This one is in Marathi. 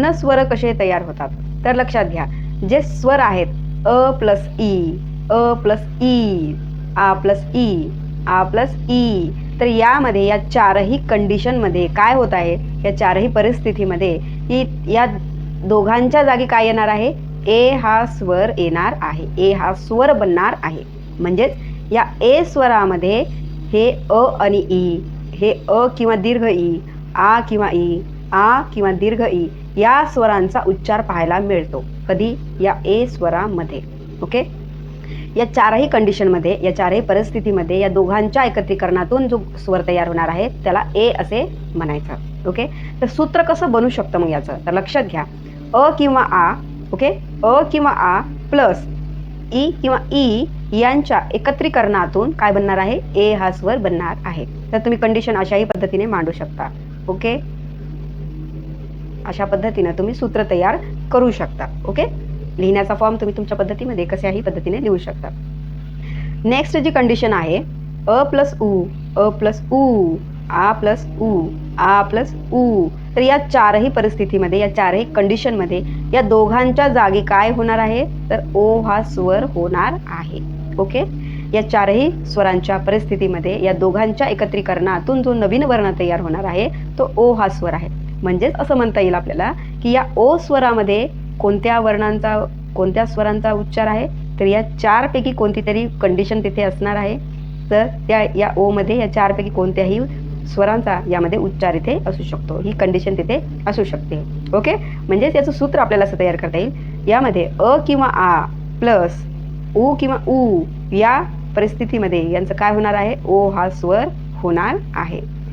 गुणस्वर कसे तयार होतात? तर लक्षात घ्या जे स्वर आहेत अ प्लस ई अ प्लस ई आ प्लस ई आ प्लस ई तर यामध्ये या चारही कंडिशनमध्ये काय होत आहे? या चारही परिस्थितीमध्ये ही या दोघांच्या जागी काय येणार आहे? ए हा स्वर येणार आहे ए हा स्वर बनणार आहे. म्हणजेच या ए स्वरामध्ये हे अ आणि ई हे अ किंवा दीर्घ ई आ किंवा ई आ किंवा दीर्घ ई या स्वरांचा उच्चार पाहायला मिळतो. कधी? या ए स्वरामध्ये. ओके? या चारही कंडिशनमध्ये या चारही परिस्थितीमध्ये या दोघांच्या एकत्रीकरणातून जो स्वर तयार होणार आहे त्याला ए असे म्हणायचं. ओके? तर सूत्र कसं बनू शकतं मग याचं? तर लक्षात घ्या. अ किंवा आ ओके? अ किंवा आ प्लस ई किंवा ई यांच्या एकत्रीकरणातून काय बनणार आहे? ए हा स्वर बनणार आहे. तर तुम्ही कंडिशन अशाही पद्धतीने मांडू शकता. ओके? अशा पद्धतीनं तुम्ही सूत्र तयार करू शकता ओके लिहिण्याचा फॉर्म तुम्ही तुमच्या पद्धतीमध्ये कशाही पद्धतीने लिहू शकता. नेक्स्ट जी कंडिशन आहे अ प्लस उ अ प्लस उ आ प्लस उ आ प्लस उ. तर या चारही परिस्थितीमध्ये या चारही कंडिशनमध्ये या दोघांच्या जागी काय होणार आहे? तर ओ हा स्वर होणार आहे ओके या चारही स्वरांच्या परिस्थितीमध्ये या दोघांच्या एकत्रीकरणातून जो नवीन वर्ण तयार होणार आहे तो ओ हा स्वर आहे. म्हणजेच असं म्हणता येईल आपल्याला की या ओ स्वरामध्ये कोणत्या वर्णांचा कोणत्या स्वरांचा उच्चार आहे तर या चारपैकी कोणती तरी कंडिशन तिथे असणार आहे. तर त्या या ओमध्ये या चारपैकी कोणत्याही स्वरांचा यामध्ये उच्चार इथे असू शकतो. ही कंडिशन तिथे असू शकते. ओके म्हणजेच याचं सूत्र आपल्याला असं तयार करता येईल. यामध्ये अ किंवा आ प्लस उ किंवा उ या परिस्थितीमध्ये यांचं काय होणार आहे? ओ हा स्वर होणार आहे.